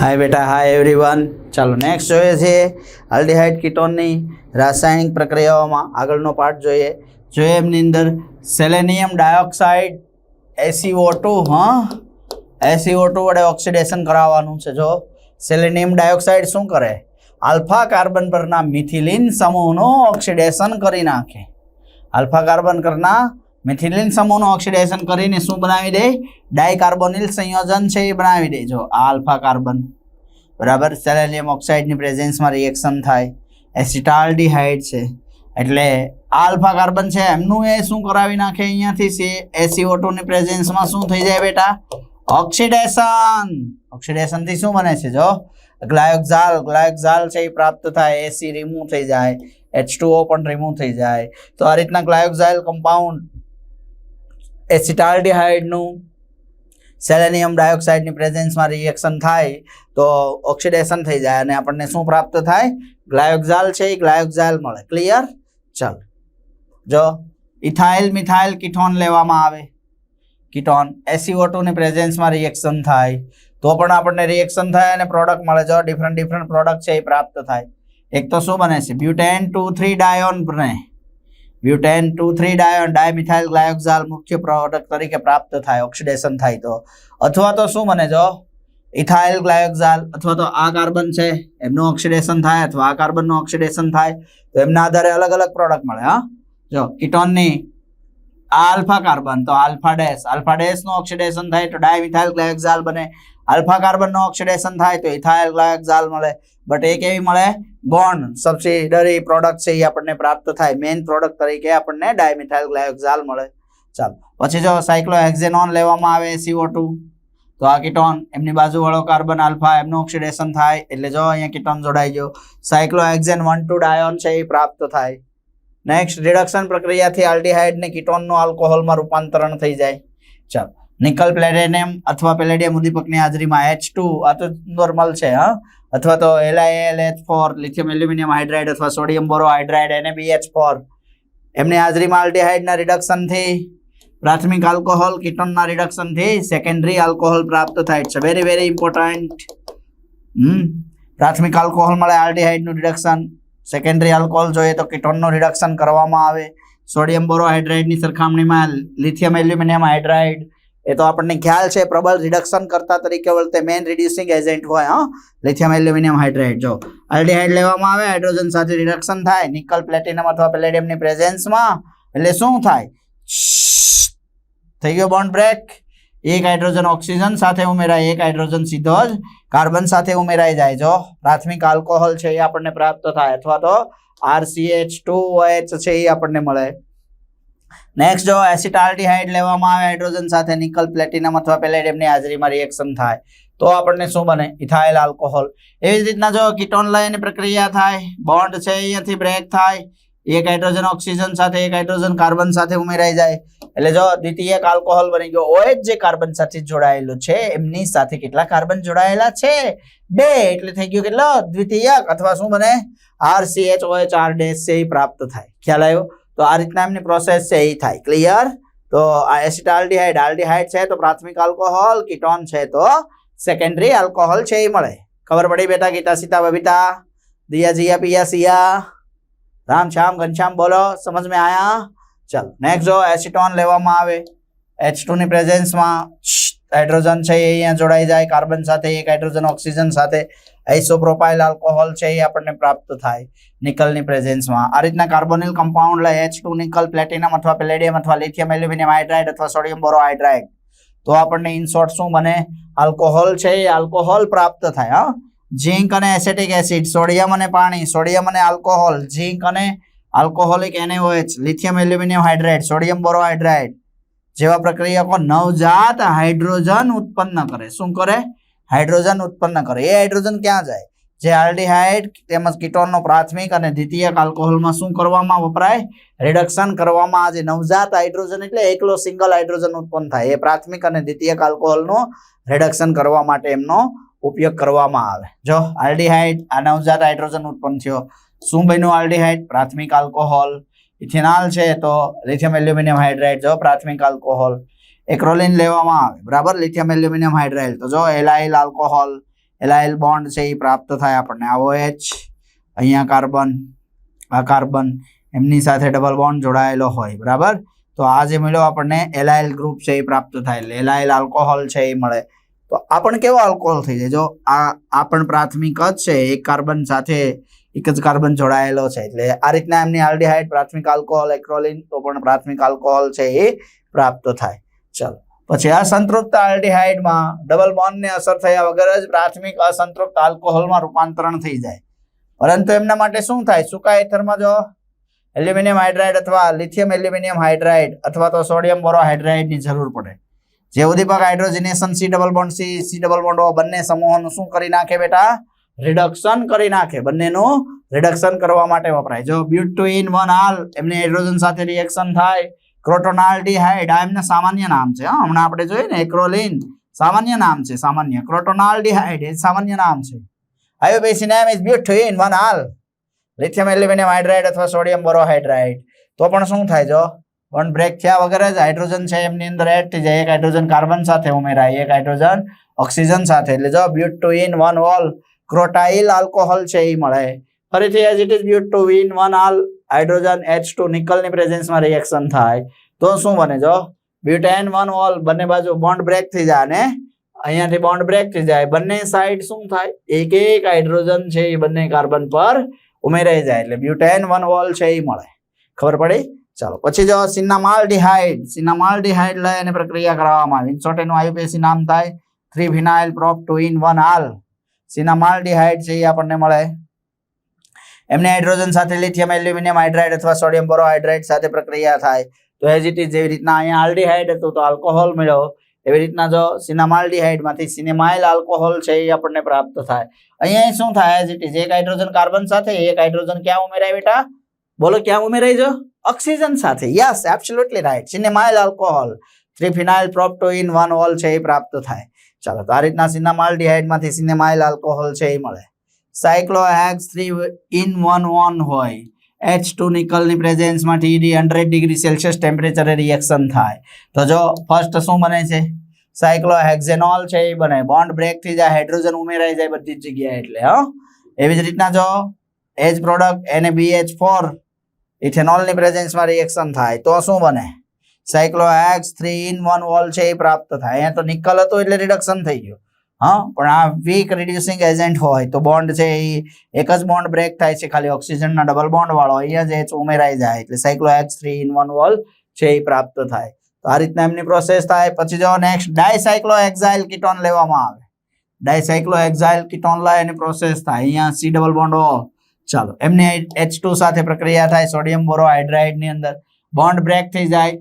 હાય બેટા hi everyone ચાલો next જોઈએ છે આલ્ડીહાઇડ કીટોનની રાસાયણિક પ્રક્રિયાઓમાં આગળનો પાર્ટ જોઈએ. જોઈએ એમની અંદર selenium dioxide S E O two હં? એસીઓ ટુ વડે ઓક્સિડેશન કરાવવાનું છે. જો સેલેનિયમ ડાયોક્સાઇડ શું કરે? આલ્ફા કાર્બન પરના મિથિલિન સમૂહનું ઓક્સિડેશન કરી નાખે. આલ્ફા કાર્બન કરના મિથિલિન સમૂહનું ઓક્સિડેશન કરીને શું બનાવી દે? ડાયકાર્બોનિલ સંયોજન છે એ બનાવી દે. જો આ આલ્ફા કાર્બન. બરાબર? સેલેનિયમ ઓક્સાઇડની પ્રેઝન્સમાં રિએક્શન થાય. એસિટાલ્ડીહાઇડ છે. એટલે આલ્ફા કાર્બન છે. એમનું એ શું કરાવી નાખે અહીંયાથી? સે એસીઓ ટુની પ્રેઝન્સમાં શું થઈ જાય બેટા? ઓક્સિડેશન ઓક્સિડેશનથી શું બને છે? જો ગ્લાયોક્ઝાલ. ગ્લાયોક્ઝાલ છે એ પ્રાપ્ત થાય. એસી રિમૂવ થઈ જાય. એચ પણ રિમૂવ થઈ જાય. તો આ રીતના ગ્લાયોક્ઝાઇલ કમ્પાઉન્ડ એસિટાલ્ડીહાઇડનું સેલેનિયમ ડાયોક્સાઇડની પ્રેઝન્સમાં રિએક્શન થાય તો ઓક્સિડેશન થઈ જાય અને આપણને શું પ્રાપ્ત થાય? ગ્લાયોક્ઝાલ છે એ ગ્લાયોક્ઝાલ મળે. ક્લિયર ચાલ. જો ઇથાઇલ મિથાઇલ કિટોન લેવામાં આવે, કિટોન એસીઓ ટુની પ્રેઝન્સમાં રિએક્શન થાય, તો પણ આપણને રિએક્શન થાય અને પ્રોડક્ટ મળે. જો ડિફરન્ટ ડિફરન્ટ પ્રોડક્ટ છે એ પ્રાપ્ત થાય. એક તો શું બને છે? બ્યુટેન ટુ થ્રી ડાયોન બને butane two three dione dimethyl glyoxal મુખ્ય પ્રોડક્ટ તરીકે પ્રાપ્ત થાય, ઓક્સિડેશન થાય તો. અથવા તો શું બને જો? ઇથાઇલ ગ્લાયોક્ઝાલ અથવા તો આ કાર્બન છે, એમનું ઓક્સિડેશન થાય અથવા આ કાર્બનનું ઓક્સિડેશન થાય, તો એમના આધારે અલગ અલગ પ્રોડક્ટ મળે, હા? જો, કીટોનની આ આલ્ફા કાર્બન, તો આલ્ફા ડેશ. આલ્ફા ડેશનું ઓક્સિડેશન થાય તો ડાયમિથાઇલ ગ્લાયોક્ઝાલ બને. આલ્ફા કાર્બનનું ઓક્સિડેશન થાય તો ઇથાઇલ ગ્લાયોક્ઝાલ મળે. બટ એ કેવી મળે? બોન્ડ સબસિડરી પ્રોડક્ટ છે એ આપણને પ્રાપ્ત થાય. મેઇન પ્રોડક્ટ તરીકે આપણને ડાયમિથાઇલ ગ્લાયોક્ઝાલ મળે. ચાલો, પછી જો સાયક્લોહેક્ઝેનોન લેવામાં આવે સીઓ ટુ તો આ કિટોન, એમની બાજુવાળો કાર્બન આલ્ફા, એમનું ઓક્સિડેશન થાય. એટલે જો અહીંયા કિટોન જોડાઈ ગયો. સાયક્લોહેક્ઝેન વન ટુ ડાયોન છે એ પ્રાપ્ત થાય. નેક્સ્ટ રિડક્શન પ્રક્રિયાથી આલ્ડીહાઇડને કીટોનનું આલ્કોહોલમાં રૂપાંતરણ થઈ જાય. ચાલો નિકલ પ્લેટિનમ અથવા પેલેડિયમ ઉદ્દીપકની હાજરીમાં એચ ટુ આ તો નોર્મલ છે, હા? અથવા તો L I L H four lithium aluminium hydride અથવા sodium borohydride N A B H four એમની હાજરીમાં આલ્ડીહાઇડના રિડક્શનથી પ્રાથમિક આલ્કોહોલ કિટોનના રિડક્શનથી સેકન્ડરી આલ્કોહોલ પ્રાપ્ત થાય છે. Very very important hmm? પ્રાથમિક આલ્કોહોલ મળે આલ્ડીહાઇડનું રિડક્શન સેકન્ડરી આલ્કોહોલ જોઈએ તો કિટોનનું રિડક્શન કરવામાં આવે. સોડિયમ બોરોહાઇડ્રાઇડની સરખામણીમાં લિથિયમ એલ્યુમિનિયમ હાઇડ્રાઇડ એ તો આપણને ખ્યાલ છે, પ્રબળ રિડક્શન કરતા તરીકે વળતે મેઇન રિડ્યુસિંગ એજન્ટ હોય, હા. લિથિયમ એલ્યુમિનિયમ હાઇડ્રાઇડ જો. આલ્ડીહાઇડ લેવામાં આવે હાઇડ્રોજન સાથે રિડક્શન થાય નિકલ પ્લેટિનમ અથવા પેલેડિયમની પ્રેઝન્સમાં એટલે શું થાય? થઈ ગયો બોન્ડ બ્રેક એક હાઇડ્રોજન ઓક્સિજન સાથે ઉમેરાય, એક હાઇડ્રોજન સીધો જ કાર્બન સાથે ઉમેરાઈ જાય, જો. પ્રાથમિક આલ્કોહોલ છે એ આપણને પ્રાપ્ત થાય, અથવા તો આરસીએચ ટુ એચ છે એ આપણને મળે. નેક્સ્ટ જો એસિટાલ્ડીહાઇડ લેવામાં આવે હાઇડ્રોજન સાથે નિકલ પ્લેટિનમ અથવા પેલેડિયમની હાજરીમાં રિએક્શન થાય, તો આપણને શું બને? ઇથાઇલ આલ્કોહોલ એવી જ રીતના જો કીટોન લયની પ્રક્રિયા થાય બોન્ડ છે અહીંયાથી બ્રેક થાય, એક હાઇડ્રોજન ઓક્સિજન સાથે, એક હાઇડ્રોજન કાર્બન સાથે ઉમેરાઈ જાય. એટલે જો દ્વિતીયક આલ્કોહોલ બની ગયો OH જે કાર્બન સાથે જોડાયેલો છે, એમની સાથે કેટલા કાર્બન જોડાયેલા છે? બે. એટલે થઈ ગયું કેટલો? દ્વિતીયક. અથવા શું બને? RCH OH આર ડેશ છે એ પ્રાપ્ત થાય. ખ્યાલ આવ્યો? તો આ રીતના એમની પ્રોસેસ છે એ થાય. ક્લિયર તો આ એસિટાલ્ડીહાઇડ આલ્ડીહાઇડ છે તો પ્રાથમિક આલ્કોહોલ કિટોન છે તો સેકન્ડરી આલ્કોહોલ છે એ મળે. ખબર પડી બેટા, ગીતા સીતા, બબીતા? દિયા જીયા, પિયા સિયા? રામ શ્યામ ઘનશ્યામ બોલો. સમજ મેં આયા? ચાલો નેક્સ્ટ જો એસિટોન લેવામાં આવે. એચ ટુની પ્રેઝન્સમાં હાઇડ્રોજન છે, એ અહીંયા જોડાઈ જાય. કાર્બન સાથે એક હાઇડ્રોજન ઓક્સિજન સાથે. આઇસોપ્રોપાઇલ આલ્કોહોલ છે એ આપણને પ્રાપ્ત થાય નિકલની પ્રેઝન્સમાં આ રીતના કાર્બોનિલ કમ્પાઉન્ડ લે એચ ટુ નિકલ પ્લેટિનમ અથવા પેલેડિયમ અથવા લિથિયમ એલ્યુમિનિયમ હાઇડ્રાઇડ અથવા સોડિયમ બોરોહાઇડ્રાઇડ તો આપણને ઇન શોર્ટ શું બને? આલ્કોહોલ છે એ આલ્કોહોલ પ્રાપ્ત થાય, હા. ઝીંક અને એસેટિક એસિડ સોડિયમ અને પાણી સોડિયમ અને આલ્કોહોલ ઝીંક અને alcoholic NaOH lithium aluminium hydride sodium borohydride જેવા પ્રક્રિયકો નવજાત હાઇડ્રોજન ઉત્પન્ન કરે. શું કરે? હાઇડ્રોજન ઉત્પન્ન કરે. એ હાઇડ્રોજન ક્યાં જાય? જે આલ્ડીહાઇડ તેમજ કીટોનનો પ્રાથમિક અને દ્વિતીયક આલ્કોહોલમાં શું કરવામાં વપરાય? રિડક્શન કરવામાં આજે નવજાત હાઇડ્રોજન એટલે એકલો સિંગલ હાઇડ્રોજન ઉત્પન્ન થાય. એ પ્રાથમિક અને દ્વિતીયક આલ્કોહોલનું રિડક્શન કરવા માટે એમનો ઉપયોગ કરવામાં આવે. જો આલ્ડીહાઇડ, આ નવજાત હાઇડ્રોજન ઉત્પન્ન થયો. શું બન્યું આલ્ડીહાઇડ? પ્રાથમિક આલ્કોહોલ. ઇથેનોલ છે તો લિથિયમ એલ્યુમિનિયમ હાઇડ્રાઇડ. જો પ્રાથમિક આલ્કોહોલ. એક્રોલિન લેવામાં આવે. બરાબર? Lithium, aluminium, hydride. તો જો એલાઇલ આલ્કોહોલ, એલાઇલ બોન્ડ છે એ પ્રાપ્ત થાય આપણને. આવો એચ અહીંયા કાર્બન, આ કાર્બન, એમની સાથે ડબલ બોન્ડ જોડાયેલો હોય. બરાબર? તો આ જે મળ્યો આપણને, એલાઇલ ગ્રુપ છે એ પ્રાપ્ત થાય. એટલે એલાઇલ આલ્કોહોલ છે એ મળે. તો આ પણ કેવો આલ્કોહોલ થઈ જાય? જો આ આ પણ પ્રાથમિક જ છે. એક કાર્બન સાથે એક જ કાર્બન જોડાયેલો છે. એટલે આ રીતના એમની આલ્ડીહાઇડ પ્રાથમિક આલ્કોહોલ, એક્રોલિન, તો પણ પ્રાથમિક આલ્કોહોલ છે એ પ્રાપ્ત થાય. ચલો. પછી અસંતૃપ્ત આલ્ડીહાઇડમાં ડબલ બોન્ડને અસર થયા વગર જ પ્રાથમિક અસંતૃપ્ત આલ્કોહોલમાં રૂપાંતરણ થઈ જાય. પરંતુ એમના માટે શું થાય? સૂકા એથરમાં જો એલ્યુમિનિયમ હાઇડ્રાઇડ અથવા લિથિયમ એલ્યુમિનિયમ હાઇડ્રાઇડ અથવા તો સોડિયમ બોરોહાઇડ્રાઇડની જરૂર પડે. જે ઉદ્દીપક hydrogenation C double bond C C double bond O બંને સમૂહોનું શું કરી નાખે બેટા? રિડક્શન કરી નાખે. બંનેનું રિડક્શન કરવા માટે વપરાય. જો બ્યુટ ટુ ઇન વન આલ એમને હાઇડ્રોજન સાથે રિએક્શન થાય ક્રોટોનાલ્ડીહાઇડ આ એમના સામાન્ય નામ છે હમણાં આપણે જોઈએ ને એક્રોલિન સામાન્ય નામ છે, સામાન્ય. ક્રોટોનાલ્ડીહાઇડ એ સામાન્ય નામ છે. IUPAC name is but two en one al lithium aluminium hydride અથવા સોડિયમ બોરોહાઇડ્રાઇડ તો પણ શું થાય જો? બોન્ડ બ્રેક થયા વગર જ હાઇડ્રોજન છે એમની અંદર એડ થઈ જાય. એક હાઇડ્રોજન કાર્બન સાથે ઉમેરાય, એક હાઇડ્રોજન ઓક્સિજન સાથે. એટલે જો en one ol crotyl alcohol છે, એ મળે. ફરીથી as it is but two en one al hydrogen H two નિકલની પ્રેઝન્સમાં રિએક્શન થાય, તો શું બને જો? બ્યુટેન વન ઓલ બંને બાજુ બોન્ડ બ્રેક થઈ જાય અને અહીંયાથી બોન્ડ બ્રેક થઈ જાય. બંને સાઈડ શું થાય? એક એક હાઇડ્રોજન છે એ બંને કાર્બન પર ઉમેરાઈ જાય એટલે બ્યુટેન વન ઓલ છે એ મળે. ખબર પડી? ચાલો, પછી જો સિનામાલ્ડિહાઇડ સિનામાલ્ડિહાઇડ લઈ અને પ્રક્રિયા કરવામાં આવે. ઇન્સોટ એનું આયુપીએસી નામ થાય three phenyl prop two en one al. Cinnamaldehyde છે એ આપણને મળે. એમને હાઇડ્રોજન સાથે લિથિયમ એલ્યુમિનિયમ હાઇડ્રાઇડ અથવા સોડિયમ બોરોહાઇડ્રાઇડ સાથે પ્રક્રિયા થાય. તો એઝ ઇઝ જેવી રીતના અહીંયા આલ્ડીહાઇડ હતું, તો આલ્કોહોલ મેળવો. એવી રીતના જો સિનામાલ્ડીહાઇડમાંથી સિનેમાઇલ આલ્કોહોલ છે, એ આપણને પ્રાપ્ત થાય. અહીંયા શું થાય? એઝ ઇટ ઇઝ એક હાઇડ્રોજન કાર્બન સાથે, એક હાઇડ્રોજન ક્યાં ઉમેરાય બેટા? બોલો, ક્યાં ઉમેરાય જો? ઓક્સિજન સાથે. Yes absolutely right cinnamyl alcohol three phenyl prop two en one ol છે, એ પ્રાપ્ત થાય. ચાલો, તો આ રીતના સિનામાલ્ડીહાઇડમાંથી સિનેમાઇલ આલ્કોહોલ છે, એ મળે. Cyclohex three en one one હોય. એચ ટુ નિકલની પ્રેઝન્સમાં ટીડી હંડ્રેડ ડિગ્રી સેલ્સિયસ ટેમ્પરેચરે રિએક્શન થાય. તો જો ફર્સ્ટ શું બને છે? સાયક્લોહેક્ઝેનોલ છે એ બને. બોન્ડ બ્રેક થઈ જાય, હાઇડ્રોજન ઉમેરાઈ જાય બધી જ જગ્યાએ એટલે, હા. એવી જ રીતના જો એજ પ્રોડક્ટ એને બીએચ ફોર ઇથેનોલની પ્રેઝન્સમાં રિએક્શન થાય, તો શું બને? Cyclohex three en one ol છે એ પ્રાપ્ત થાય. અહીંયા તો નિકલ હતું એટલે રિડક્શન થઈ ગયું. હા, પણ આ વીક રિડ્યુસિંગ એજન્ટ હોય તો બોન્ડ છે એ, એક જ બોન્ડ બ્રેક થાય છે, ખાલી ઓક્સિજનના ડબલ બોન્ડ વાળો. અહીંયા જ એચ ઉમેરાઈ જાય, એટલે cyclohex three en one ol છે એ પ્રાપ્ત થાય. તો આ રીતના એમની પ્રોસેસ થાય. પછી જો નેક્સ્ટ ડાયસાયક્લોહેક્સાઇલ કીટોન લેવામાં આવે. ડાયસાયક્લોહેક્સાઇલ કીટોન લાય એની પ્રોસેસ થાય. અહીંયા સી ડબલ બોન્ડ ઓ. ચાલો, એમની એચ ટુ સાથે પ્રક્રિયા થાય સોડિયમ બોરોહાઇડ્રાઇડની અંદર. બોન્ડ બ્રેક થઈ જાય.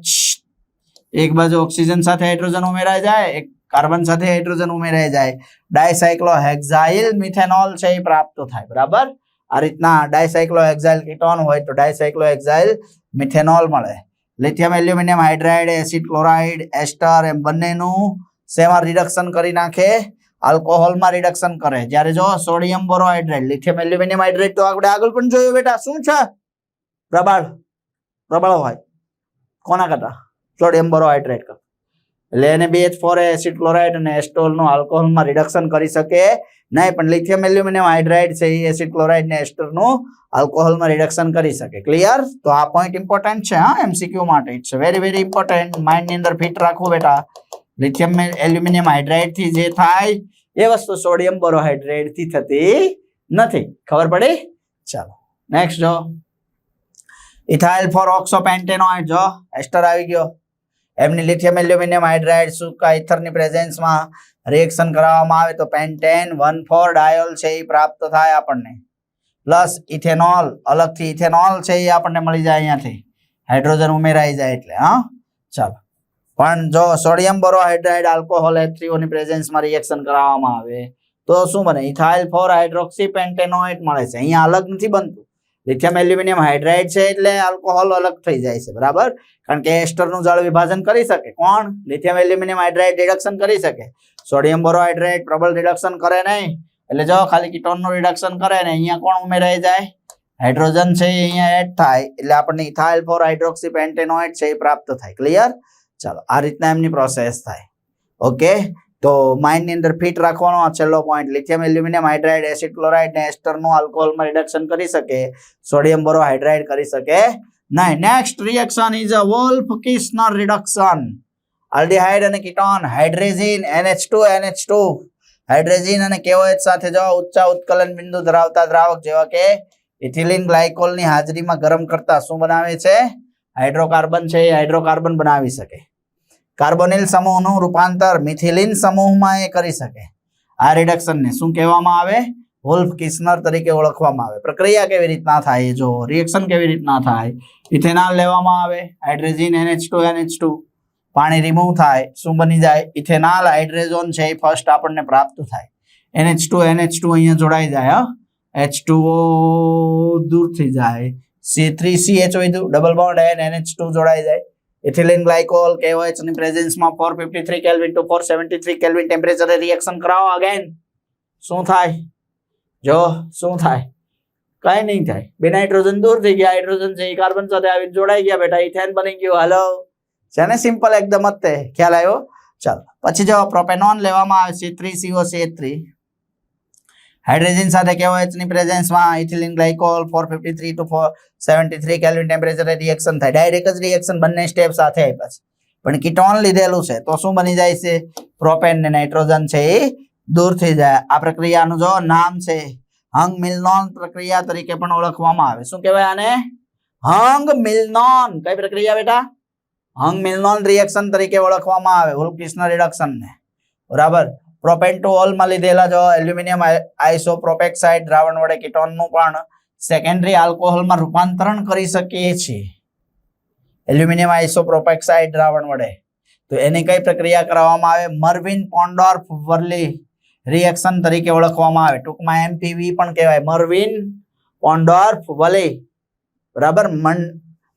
એક બાજુ ઓક્સિજન સાથે હાઇડ્રોજન ઉમેરાઈ જાય, એક કાર્બન સાથે હાઇડ્રોજન ઉમેરાઈ જાય. ડાયસાયક્લોહેક્સાઇલ મિથેનોલ છે એ પ્રાપ્ત થાય. બરાબર? આ રીતના ડાયસાયક્લોહેક્સાઇલ કિટોન હોય તો ડાયસાયક્લોહેક્સાઇલ મિથેનોલ મળે. Lithium aluminium hydride acid chloride ester એમ બંનેનું શેમાં રિડક્શન કરી નાખે? આલ્કોહોલમાં રિડક્શન કરે. જ્યારે જો sodium borohydrate lithium aluminium hydrate તો આપણે આગળ પણ જોયું બેટા, શું છે? પ્રબળ. પ્રબળ હોય. કોના કરતા? સોડિયમ બોરોહાઇડ્રેટ કરતા. એટલે એને BH ફોર એસિડ ક્લોરાઇડ અને એસ્ટોલનું આલ્કોહોલમાં રિડક્શન કરી શકે નહીં, પણ લિથિયમ એલ્યુમિનિયમ હાઇડ્રાઇડ છે એ એસિડ ક્લોરાઇડ ને એસ્ટરનું આલ્કોહોલમાં રિડક્શન કરી શકે. ક્લિયર તો આ પોઈન્ટ ઇમ્પોર્ટન્ટ છે, હા એમસીક્યુ માટે ઇટ્સ વેરી વેરી ઇમ્પોર્ટન્ટ માઇન્ડની અંદર ફિટ રાખવું બેટા. લિથિયમ એલ્યુમિનિયમ હાઇડ્રાઇડથી જે થાય, એ વસ્તુ સોડિયમ બોરોહાઇડ્રેટથી થતી નથી. ખબર પડી? ચાલો. નેક્સ્ટ જો. ઇથાઇલ ફોર ઓક્સોપેન્ટેનોઇડ જો. એસ્ટર આવી ગયો. એમની લિથિયમ એલ્યુમિનિયમ હાઇડ્રાઇડ સૂકા ઇથરની પ્રેઝન્સમાં રિએક્શન કરાવવામાં આવે તો પેન્ટેન વન ફોર ડાયોલ છે એ પ્રાપ્ત થાય આપણને. પ્લસ ઇથેનોલ અલગથી ઇથેનોલ છે એ આપણને મળી જાય અહીંયાથી. હાઇડ્રોજન ઉમેરાઈ જાય એટલે, હા? ચાલો. પણ જો સોડિયમ બોરોહાઇડ્રાઇડ આલ્કોહોલ એથ્રીઓની પ્રેઝન્સમાં રિએક્શન કરાવવામાં આવે, તો શું બને? ઇથાઇલ ફોર હાઇડ્રોક્સી પેન્ટેનોઇટ મળે છે. અહીંયા અલગ નથી બનતું. લિથિયમ એલ્યુમિનિયમ હાઇડ્રાઇડ છે એટલે આલ્કોહોલ અલગ થઈ જાય છે, બરાબર? કારણ કે એસ્ટરનું જળ વિભાજન કરી શકે. કોણ? લિથિયમ એલ્યુમિનિયમ હાઇડ્રાઇડ રિડક્શન કરી શકે. સોડિયમ બોરોહાઇડ્રેટ પ્રબળ રિડક્શન કરે નહીં. એટલે જો ખાલી કીટોનનું રિડક્શન કરે ને અહીંયા કોણ ઉમેરાઈ જાય? હાઇડ્રોજન છે અહીંયા એડ થાય. એટલે આપણને ઇથાઇલ ફોર હાઇડ્રોક્સી પેન્ટેનોઇડ છે, એ પ્રાપ્ત થાય. ક્લિયર ચાલો, આ રીતના એમની પ્રોસેસ થાય. ઓકે તો માઇન્ડની અંદર ફિટ રાખવાનો આ છેલ્લો point lithium aluminium hydride acid chloride ને એસ્ટરનું આલ્કોહોલમાં રિડક્શન કરી શકે સોડિયમ બોરોહાઇડ્રાઇડ કરી શકે નહીં. Next reaction is a Wolff Kishner reduction aldehyde અને ketone hydrazine NH2 NH2 hydrazine અને KOH સાથે જો ઉચ્ચ ઉત્કલન બિંદુ ધરાવતા દ્રાવક જેવા કે ઇથિલિન ગ્લાયકોલની હાજરીમાં ગરમ કરતા શું બનાવે છે? હાઇડ્રોકાર્બન છે, એ હાઇડ્રોકાર્બન બનાવી શકે. કાર્બોનિલ સમૂહનું રૂપાંતર મિથિલિન સમૂહમાં એ કરી શકે. આ રિડક્શનને શું કહેવામાં આવે? વોલ્ફ કિસ્નર તરીકે ઓળખવામાં આવે. પ્રક્રિયા કેવી રીતના થાય? જો રિએક્શન કેવી રીતના થાય? ઇથેનોલ લેવામાં આવે. હાઇડ્રોજન NH2 NH2 પાણી રિમૂવ થાય. શું બની જાય? ઇથેનોલ હાઇડ્રેઝોન છે એ ફર્સ્ટ આપણને પ્રાપ્ત થાય. NH2 NH2 અહીંયા જોડાઈ જાય એચ ટુ દૂર થઈ જાય. સી થ્રી, સી એચ વધુ ડબલ બોન્ડ એન NH2 જોડાઈ જાય. ઇથિલિન ગ્લાયકોલ KOH ની પ્રેઝન્સમાં 453 કેલ્વિન ટુ 473 કેલ્વિન ટેમ્પરેચરે રિએક્શન કરાવો અગેન શું થાય? જો, શું થાય? કઈ નહીં થાય. બે નાઇટ્રોજન દૂર થઈ ગયા. હાઇડ્રોજન છે એ કાર્બન સાથે આવીને જોડાઈ ગયા બેટા. ઇથેન બની ગયું. હાલો છે ને સિમ્પલ એકદમ જ તે. ખ્યાલ આવ્યો? ચાલો. પછી જો પ્રોપેનોન લેવામાં આવે છે થ્રી સીઓ થ્રી હાઇડ્રોજન સાથે KOH ની પ્રેઝન્સમાં ethylene glycol four fifty three to four seventy three Kelvin ટેમ્પરેચરે reaction થાય. ડાયરેક્ટ જ રિએક્શન બંને સ્ટેપ સાથે આપ્યા છે. પણ કીટોન લીધેલું છે, તો શું બની જાય છે? પ્રોપેન ને નાઇટ્રોજન છે એ દૂર થઈ જાય. આ પ્રક્રિયાનું જો નામ છે હંગ મિલનોન પ્રક્રિયા તરીકે પણ ઓળખવામાં આવે. શું કહેવાય આને? Huang Minlon. કઈ પ્રક્રિયા બેટા? હંગ મિલનોન રિએક્શન તરીકે ઓળખવામાં આવે. ઉલ્કિસ્ન રિડક્શન ને. બરાબર? પ્રોપેન ટુ લીધેલા જો એલ્યુમિનિયમ આઇસોપ્રોપેક્સાઇડ દ્રાવણ વડે કીટોનનું પણ સેકન્ડરી આલ્કોહોલમાં રૂપાંતરણ કરી શકીએ છીએ. એલ્યુમિનિયમ આઇસોપ્રોપેક્સાઇડ દ્રાવણ વડે. તો એની કઈ પ્રક્રિયા કરવામાં આવે? મર્વિન પોન્ડોર્ફ વર્લી રિએક્શન તરીકે ઓળખવામાં આવે. ટૂંકમાં એમપીવી પણ કહેવાય. મર્વિન પોન્ડોર્ફ વલી બરાબર? મન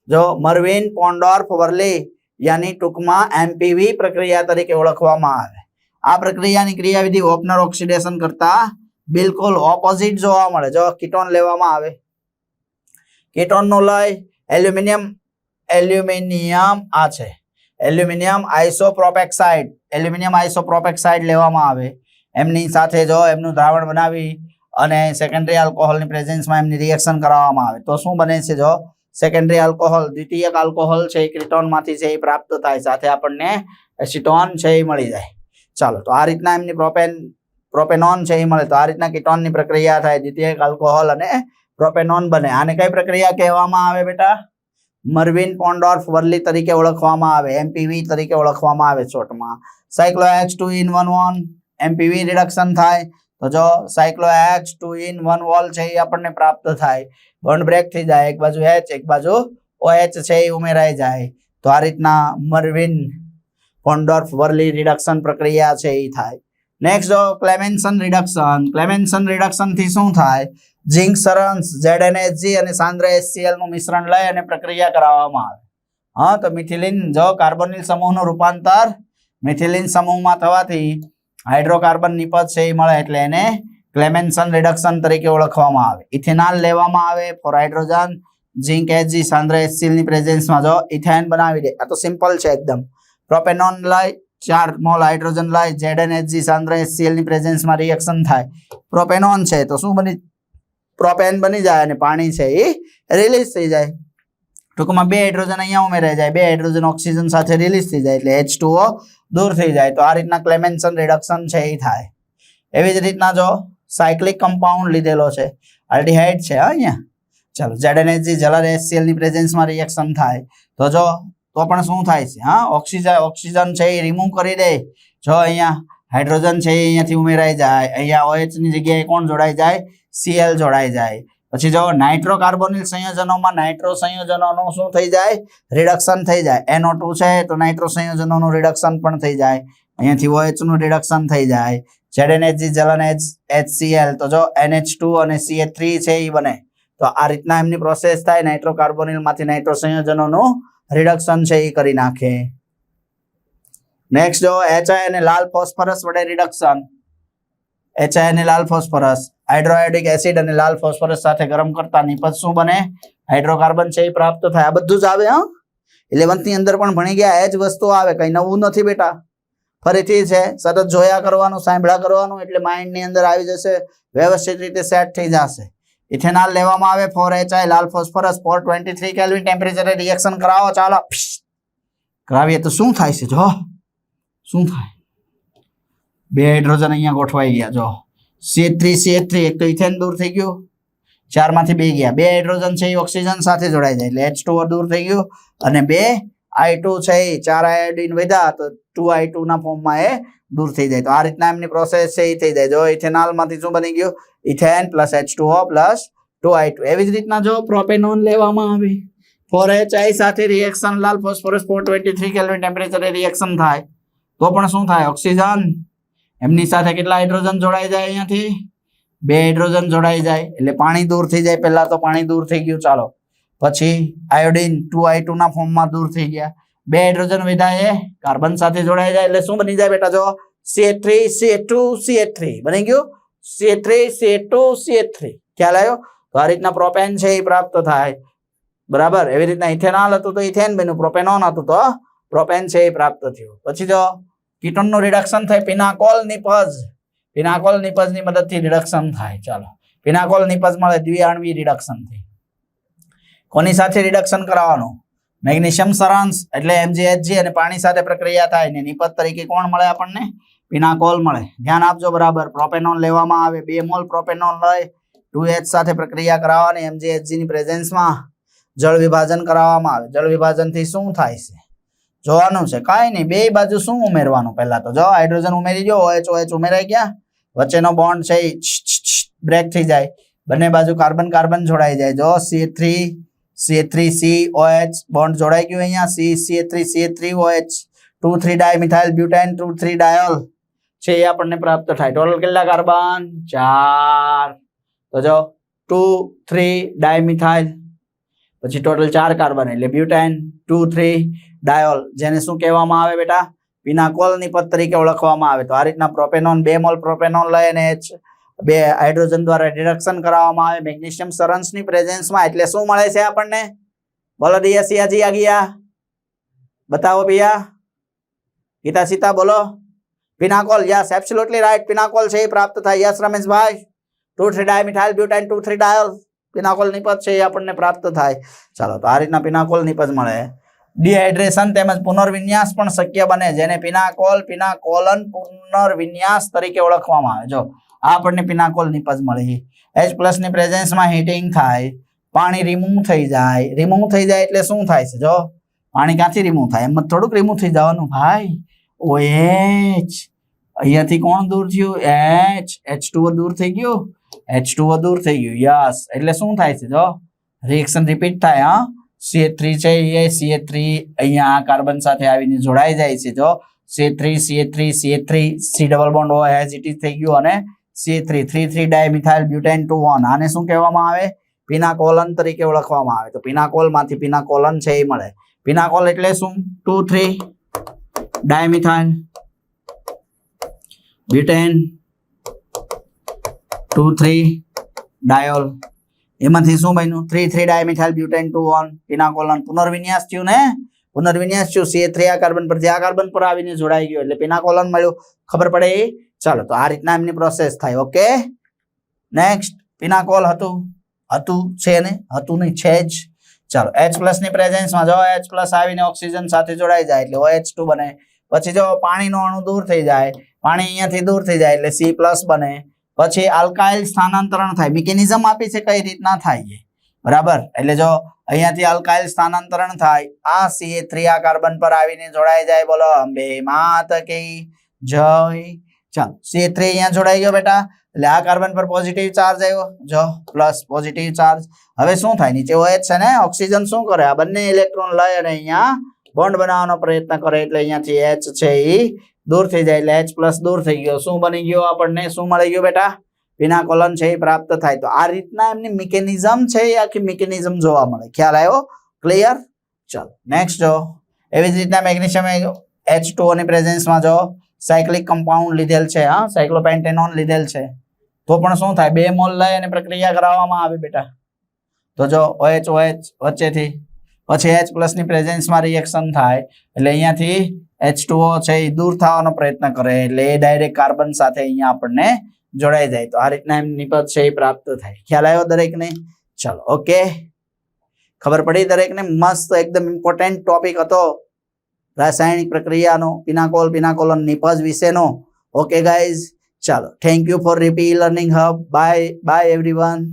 જો મર્વિન પોન્ડોર્ફ વર્લી યાની ટૂંકમાં એમપીવી પ્રક્રિયા તરીકે ઓળખવામાં આવે. આ પ્રક્રિયાની ક્રિયાવિધિ ઓપનર ઓક્સિડેશન કરતા બિલકુલ ઓપોઝિટ જોવા મળે. જો કીટોન લેવામાં આવે. કીટોનનો લય એલ્યુમિનિયમ એલ્યુમિનિયમ આ છે. એલ્યુમિનિયમ આઇસોપ્રોપેક્સાઇડ એલ્યુમિનિયમ આઇસોપ્રોપેક્સાઇડ લેવામાં આવે. એમની સાથે જો એમનું દ્રાવણ બનાવી અને સેકન્ડરી આલ્કોહોલની પ્રેઝન્સમાં એમની રિએક્શન કરાવવામાં આવે. તો શું બને છે જો? સેકન્ડરી આલ્કોહોલ દ્વિતીયક આલ્કોહોલ છે એ ક્રિટોનમાંથી છે એ પ્રાપ્ત થાય. સાથે આપણને એસિટોન છે એ મળી જાય. ચાલો, તો આ રીતના એમની પ્રોપેન પ્રોપેનોન છે એ મળે. તો આ રીતના કિટોનની પ્રક્રિયા થાય. દ્વિતીયક આલ્કોહોલ અને પ્રોપેનોન બને. આને કઈ પ્રક્રિયા કહેવામાં આવે બેટા? મર્વિન પોન્ડોર્ફ વર્લી તરીકે ઓળખવામાં આવે. એમપીવી તરીકે ઓળખવામાં આવે શોર્ટમાં. Cyclohex two en one one MPV reduction થાય. તો જો cyclohex two en one ol છે એ આપણને પ્રાપ્ત થાય. બોન્ડ બ્રેક થઈ જાય. એક બાજુ એચ એક બાજુ ઓએચ છે એ ઉમેરાઈ જાય. તો આ રીતના મર્વિન પોન્ડોર્ફ વર્લી રિડક્શન પ્રક્રિયા છે એ થાય. નેક્સ્ટ જો ક્લેમેન્સન રિડક્શન ક્લેમેન્સન રિડક્શનથી શું થાય? ઝિંક સરન્સ, ઝેડએનએચજી અને સાંદ્ર એસસીએલનું મિશ્રણ લઈ અને પ્રક્રિયા કરાવવામાં આવે. હા, તો મિથિલિન જો કાર્બોનિલ સમૂહનું રૂપાંતર મિથિલિન સમૂહમાં થવાથી હાઇડ્રોકાર્બન નિપજ છે એ મળે એટલે એને ક્લેમેન્સન રિડક્શન તરીકે ઓળખવામાં આવે. ઇથેનોલ લેવામાં આવે ફોર હાઇડ્રોજન, ઝિંક એચજી, સાંદ્ર HCl ની પ્રેઝન્સમાં જો ઇથેન બનાવી દે. આ તો સિમ્પલ છે એકદમ. પ્રોપેનોન લઈ ચાર મોલ હાઇડ્રોજન લઈ ઝેડએનએચજી સાંદ્ર એચસીએલની પ્રેઝન્સમાં રિએક્શન થાય. પ્રોપેનોન છે તો શું બની, પ્રોપેન બની જાય અને પાણી છે એ રિલીઝ થઈ જાય. ટૂંકમાં બે હાઇડ્રોજન અહીંયા ઉમેરાઈ જાય, બે હાઇડ્રોજન ઓક્સિજન સાથે રિલીઝ થઈ જાય એટલે એચ દૂર થઈ જાય. તો આ રીતના ક્લેમેન્સન રિડક્શન છે એ થાય. એવી જ રીતના જો સાયક્લિક કમ્પાઉન્ડ લીધેલો છે. આલ્ડીહાઇડ છે અહીંયા. ચાલો ઝેડએનએચજી જલર HCl ની પ્રેઝન્સમાં રિએક્શન થાય. તો જો તો પણ શું થાય છે, હા? ઓક્સિજન ઓક્સિજન છે એ રિમૂવ કરી દે. જો અહીંયા હાઇડ્રોજન છે એ અહીંયાથી ઉમેરાઈ જાય. અહીંયા ઓએચની ની જગ્યાએ કોણ જોડાઈ જાય? સીએલ જોડાઈ જાય. પછી જો નાઇટ્રો કાર્બોનિલ સંયોજનોમાં નાઇટ્રો સંયોજનોનું શું થઈ જાય? રિડક્શન થઈ જાય. NO2 છે તો નાઇટ્રો સંયોજનોનું રિડક્શન પણ થઈ જાય. અહીંયાથી ઓએચનું નું રિડક્શન થઈ જાય. ZNHG જલન HCl તો જો NH2 અને CH3 છે એ બને. તો આ રીતના એમની પ્રોસેસ થાય. નાઇટ્રો કાર્બોનિલમાંથી નાઇટ્રો સંયોજનોનું રિડક્શન છે એ કરી નાખે. નેક્સ્ટ જો એચઆઈ અને લાલ ફોસ્ફરસ વડે રિડક્શન એચઆઈ અને લાલ ફોસ્ફરસ હાઇડ્રોઆયોડિક એસિડ અને લાલ ફોસ્ફરસ સાથે ગરમ કરતા નિપજ શું બને? હાઇડ્રોકાર્બન છે એ પ્રાપ્ત થાય. આ બધું જ આવે, હા? ઇલેવન્થની અંદર પણ ભણી ગયા, એ જ વસ્તુ આવે. કઈ નવું નથી બેટા. ફરીથી છે, સતત જોયા કરવાનું, સાંભળ્યા કરવાનું, એટલે માઇન્ડની અંદર આવી જશે, વ્યવસ્થિત રીતે સેટ થઈ જશે. ઇથેનોલ લેવામાં આવે, ફોર એચઆઈ લાલ phosphorus four twenty three Kelvin ટેમ્પરેચરે reaction કરાવો, ચાલો. કરાવીએ તો શું થાય છે, જો. શું થાય? બે હાઇડ્રોજન અહીંયા ગોઠવાઈ ગયા, જો. સી થ્રી સી થ્રી એક તો ઇથેન દૂર થઈ ગયું. ચારમાંથી બે ગયા. બે હાઇડ્રોજન છે, એ ઓક્સિજન સાથે જોડાઈ જાય. એટલે એચ દૂર થઈ ગયું. અને બે આઈ ટુ છે એ ચાર આયોડિન વધ્યા તો ટુ આઈ ટુ ના ફોર્મમાં એ દૂર થઈ જાય. તો આ રીતના એમની પ્રોસેસ છે એ થઈ જાય. જો ઇથેનોલમાંથી શું બની ગયું? Ethane plus H two plus two I two. એવી જ રીતના જો પ્રોપેનોન લેવામાં આવે. ફોર એચ આઈ સાથે રિએક્શન લાલ phosphorus four twenty three Kelvin ટેમ્પરેચરે reaction થાય. તો પણ શું થાય? ઓક્સિજન એમની સાથે કેટલા હાઇડ્રોજન જોડાઈ જાય અહીંયાથી? બે હાઇડ્રોજન જોડાઈ જાય. એટલે પાણી દૂર થઈ જાય. પહેલા તો પાણી દૂર થઈ ગયું. ચાલો. પછી આયોડિન ટુ આઈ ટુ ના ફોર્મમાં દૂર થઈ ગયા. બે હાઇડ્રોજન વધ્યા એ કાર્બન સાથે જોડાઈ જાય એટલે શું બની જાય બેટા જો CA three CA two C three બની ગયું? CA three CA two CA three ખ્યાલ આવ્યો? તો આ રીતના પ્રોપેન છે એ પ્રાપ્ત થાય. બરાબર? એવી રીતના ઇથેનોલ હતું તો ઇથેન બન્યું. પ્રોપેનોન હતું તો પ્રોપેન છે એ પ્રાપ્ત થયું. પછી જો કીટોનનું રિડક્શન થાય. પિનાકોલ નિપજ પિનાકોલ નિપજની મદદથી રિડક્શન થાય. ચાલો. પિનાકોલ નિપજ મળે. રિડક્શનથી કોની સાથે રિડક્શન કરાવવાનું? મેગ્નેશિયમ સરાંશ એટલે એમજીએચજી અને પાણી સાથે પ્રક્રિયા થાય ને નિપત તરીકે કોણ મળે આપણને? પિનાકોલ મળે. ધ્યાન આપજો બરાબર. પ્રોપેનોન લેવામાં આવે. બે મોલ પ્રોપેનોન લઈ ટુ એચ સાથે પ્રક્રિયા કરાવવાની. એમજીએચજી ની પ્રેઝન્સમાં જળ વિભાજન કરાવવામાં આવે. જળ વિભાજનથી શું થાય છે? જોવાનું છે. કાંઈ નહીં. બે બાજુ શું ઉમેરવાનું? પહેલા તો જો, હાઇડ્રોજન ઉમેરી ગયો ઓએચ ઓએચ ઉમેરાઈ ગયા વચ્ચેનો બોન્ડ છે બ્રેક થઈ જાય. બંને બાજુ કાર્બન કાર્બન જોડાઈ જાય. જો C three C three C bond જોડાઈ ગયું અહીંયા. C C three C three OH two three dimethyl butyne two three diol છે એ આપણને પ્રાપ્ત થાય. ટોટલ કેટલા કાર્બન? ચાર. તો જો ટુ થ્રી ડાયમિથાઇલ પછી ટોટલ ચાર કાર્બન એટલે બ્યુટાઇન ટુ થ્રી ડાયોલ જેને શું કહેવામાં આવે બેટા? પિનાકોલની પદ તરીકે ઓળખવામાં આવે. તો આ રીતના પ્રોપેનોન બે મોલ પ્રોપેનોન લઈ અને H બે હાઇડ્રોજન દ્વારા રિડક્શન કરવામાં આવે. મેગ્નેશિયમ સરન્સની પ્રેઝન્સમાં એટલે શું મળે છે આપણને? બોલો દિયા સિયાજી આ ગયા. બતાવો ભૈયા ગીતા સીતા, બોલો. Pinacol yes absolutely right pinacol છે એ પ્રાપ્ત થાય. Yes Rameshbhai. Two three di methyl butyne two three diol pinacol નિપજ છે એ આપણને પ્રાપ્ત થાય. ચાલો, તો આ રીતના પિનાકોલ નિપજ મળે. ડિહાઇડ્રેશન તેમજ પુનર્વિન્યાસ પણ શક્ય બને, જેને પિનાકોલ પિનાકોલન પુનર્વિન્યાસ તરીકે ઓળખવામાં આવે. જો આપણને પિનાકોલ નિપજ મળી એચ પ્લસની પ્રેઝન્સમાં હીટિંગ થાય, પાણી રિમૂવ થઈ જાય. રિમૂવ થઈ જાય એટલે શું થાય છે? જો, પાણી ક્યાંથી રિમૂવ થાય? એમ થોડુંક રિમૂવ થઈ જવાનું ભાઈ. ઓ એચ અહીંયાથી કોણ દૂર થયું? એચ એચ ટુ દૂર થઈ ગયું? એચ ટુ દૂર થઈ ગયું. યસ એટલે શું થાય છે? જો રિએક્શન રિપીટ થાય, હા? સી થ્રી છે એ સી થ્રી અહીંયા આ કાર્બન સાથે આવીને જોડાઈ જાય છે. જો C three C three C three C double bond O as it થઈ ગયું અને C three three three dimethyl butane two one આને શું કહેવામાં આવે? પિનાકોલન તરીકે ઓળખવામાં આવે. તો પિનાકોલમાંથી પિનાકોલન છે એ મળે. પિનાકોલ એટલે શું? Two three dimethyl butane two three diol એમાંથી શું બન્યું? Three three dimethyl butane two one pinacolone પુનર્વિન્યાસ થયું ને? પુનર્વિન્યાસ થયું. સી થ્રી આ કાર્બન પરથી આ કાર્બન પર આવીને જોડાઈ ગયો. એટલે પિનાકોલન મળ્યું. ખબર પડે ચાલો, તો આ રીતના એમની પ્રોસેસ થાય ઓકે નેક્સ્ટ પિનાકોલ હતું હતું છે ને? હતું નહીં, છે જ. ચાલો એચ પ્લસની પ્રેઝન્સમાં જો એચ પ્લસ આવીને ઓક્સિજન સાથે જોડાઈ જાય, એટલે ઓએચ ટુ બને. પછી જો પાણીનો અણુ દૂર થઈ જાય, પાણી અહીંયાથી દૂર થઈ જાય, એટલે સી પ્લસ બને. પછી આલ્કાઇલ સ્થાનાંતરણ થાય. મિકેનિઝમ આપી છે કઈ રીતના થાય એ? બરાબર? એટલે જો અહીંયાથી આલ્કાઇલ સ્થાનાંતરણ થાય, આ સી થ્રી આ કાર્બન પર આવીને જોડાઈ જાય, બોલો, અંબે માત કે જય ચાલો સી થ્રી અહીંયા જોડાઈ ગયો બેટા. એટલે આ કાર્બન પર પોઝિટિવ ચાર્જ આવ્યો. જો પ્લસ પોઝિટિવ ચાર્જ હવે શું થાય? નીચે ઓએચ છે ને? ઓક્સિજન શું કરે? આ બંને ઇલેક્ટ્રોન લઈ અને અહીંયા બોન્ડ બનાવવાનો પ્રયત્ન કરે. એટલે અહીંયાથી એચ છે એ દૂર થઈ જાય. એટલે એચ પ્લસ દૂર થઈ ગયો. શું બની ગયો આપણને? શું મળી ગયું બેટા? પિનાકોલન છે એ પ્રાપ્ત થાય. તો આ રીતના એમની મિકેનિઝમ છે એ આખી મિકેનિઝમ જોવા મળે. ખ્યાલ આવ્યો? ક્લિયર ચાલો નેક્સ્ટ જો. એવી જ રીતના મેગ્નેશિયમ એચ ટુ ની પ્રેઝન્સમાં જો. સાયક્લિક કમ્પાઉન્ડ લીધેલ છે, હા સાયક્લોપેન્ટેનોન લીધેલ છે. તો પણ શું થાય? બે મોલ લઈ અને પ્રક્રિયા કરાવવામાં આવે બેટા. તો જો ઓએચ ઓએચ વચ્ચેથી, પછી એચ પ્લસની પ્રેઝન્સમાં રિએક્શન થાય, એટલે અહીંયાથી એચ ટુઓ છે એ દૂર થવાનો પ્રયત્ન કરે, એટલે એ ડાયરેક્ટ કાર્બન સાથે અહીંયા આપણને જોડાઈ જાય. તો આ રીતના એમ નિપજ છે એ પ્રાપ્ત થાય. ખ્યાલ આવ્યો દરેકને? ચલો ઓકે ખબર પડી દરેકને? મસ્ત, એકદમ ઇમ્પોર્ટન્ટ ટોપિક હતો. રાસાયણિક પ્રક્રિયાનો, પિનાકોલ, પિનાકોલન, નિપજ વિશેનો. ઓકે ગાઈઝ ચાલો. Thank you for Ripi learning hub bye bye everyone